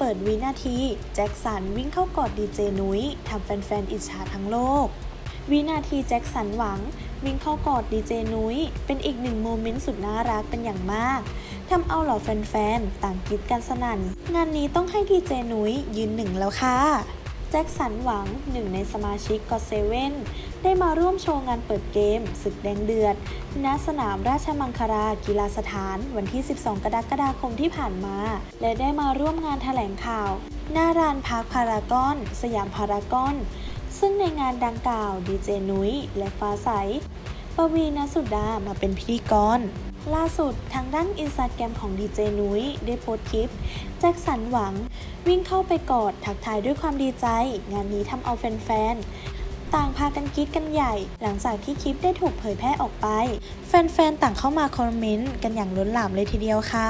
ปิดวินาที แจ็คสันวิ่งเข้ากอดดีเจนุ้ยทำแฟนๆอิจฉาทั้งโลก วินาทีแจ็คสันหวัง วิ่งเข้ากอดดีเจนุ้ยเป็นอีกหนึ่งโมเมนต์สุดน่ารักเป็นอย่างมากทำเอาเหล่าแฟนๆต่างกรีดกันสนั่น งานนี้ต้องให้ดีเจนุ้ยยืนหนึ่งแล้วค่ะ จ็คสันหวังหนึ่งในสมาชิกก็เซเว่นได้มาร่วมโชว์งานเปิดเกม ศึกแดงเดือด ณ สนามราชมังคลากีฬาสถาน วันที่ 12 กรกฎาคมที่ผ่านมา และได้มาร่วมงานแถลงข่าว หน้ารานพาร์คพารากอน สยามพารากอน ซึ่งในงานดังกล่าวดีเจนุ้ยและฟ้าใส ปวีณสุดามาเป็นพิธีกร ล่าสุดทางด้านอินสตาแกรมของดีเจนุ้ยได้โพสต์คลิป แจ็คสันหวัง วิ่งเข้าไปกอดทักทายด้วยความดีใจ งานนี้ทำเอาแฟนๆ ต่างพากันกรีดกันใหญ่ หลังจากที่คลิปได้ถูกเผยแพร่ออกไป แฟนๆ ต่างเข้ามาคอมเมนต์กันอย่างล้นหลามเลยทีเดียวค่ะ